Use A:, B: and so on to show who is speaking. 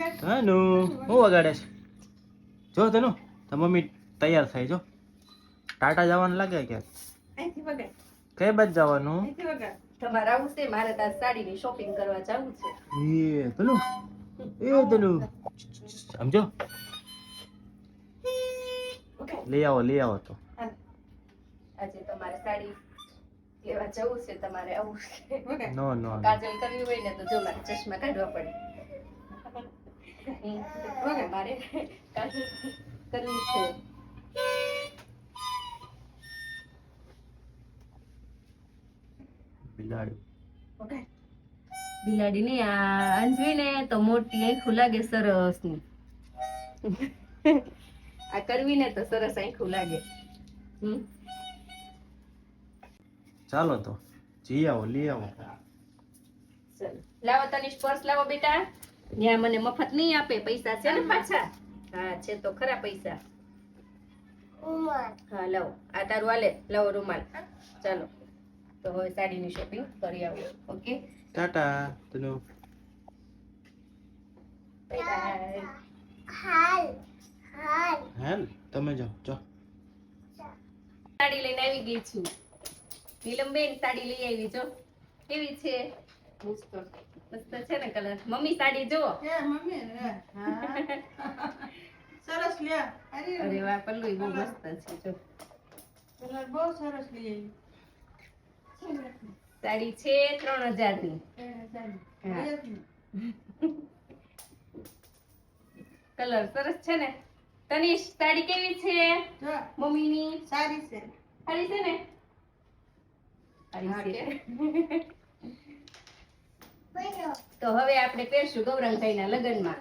A: તનુ હું વગાડે છે? જો તનુ તો મમ્મી તૈયાર થાય જો. ટાટા જવાનું લાગે કે?
B: અહીંથી વગાડ.
A: કઈ બાજુ જવાનું?
B: અહીંથી વગાડ.
C: આવું છે? મારે તાર સાડીની શોપિંગ કરવા જવું છે.
A: એ તનુ એ તનુ. સમજો? લઈ આવો લઈ આવો તો.
C: આજે તમારે સાડી લેવા જવું છે તમારે આવું છે.
A: નો નો નો.
C: કાજલ કરવી હોય ને તો જો મારે ચશ્મા કાઢવા પડે. મારે છે.
A: બિલાડી.
C: બિલાડી ની આ અંજવી ને તો મોટી આંખું લાગે સરસની આ કરવી ને તો સરસ આંખું લાગે.
A: ચાલો તો જી આવો લઈ આવો.
C: ચાલો. લાવો તનિષ પર્સ લાવો બેટા. ત્યાં મને મફત નહીં આપે પૈસા છે ને? પાછા? હા છે તો ખરા પૈસા. હા લાવો આ તારું આલે લાવો રૂમાલ. ચાલો. તો હવે સાડીની શોપિંગ કરી આવો. Okay
A: tata. તનુ
C: બાય
A: હાલ. તમે જાઓ. ચો.
C: સાડી લઈને આવી ગઈ છું. નીલમબેન સાડી લઈ આવી જો. કેવી છે? મસ્ત. મસ્ત છે ને કલર. મમ્મી સાડી જો
B: હે મમ્મી. હા. સરસ લે. અરે
C: અરે વાહ પલ્લુ બહુ મસ્ત છે જો.
B: કલર બહુ સરસ લે.
C: સાડી છે ત્રણ હજારની
B: આવી
C: હા. કલર સરસ છે ને. તનિષ સાડી કેવી છે?
B: જો.
C: મમ્મીની?
B: સારી છે.
C: સારી છે ને? સારી છે. તો હવે આપણે પહેરશું ગૌરંગભાઈના લગ્નમાં.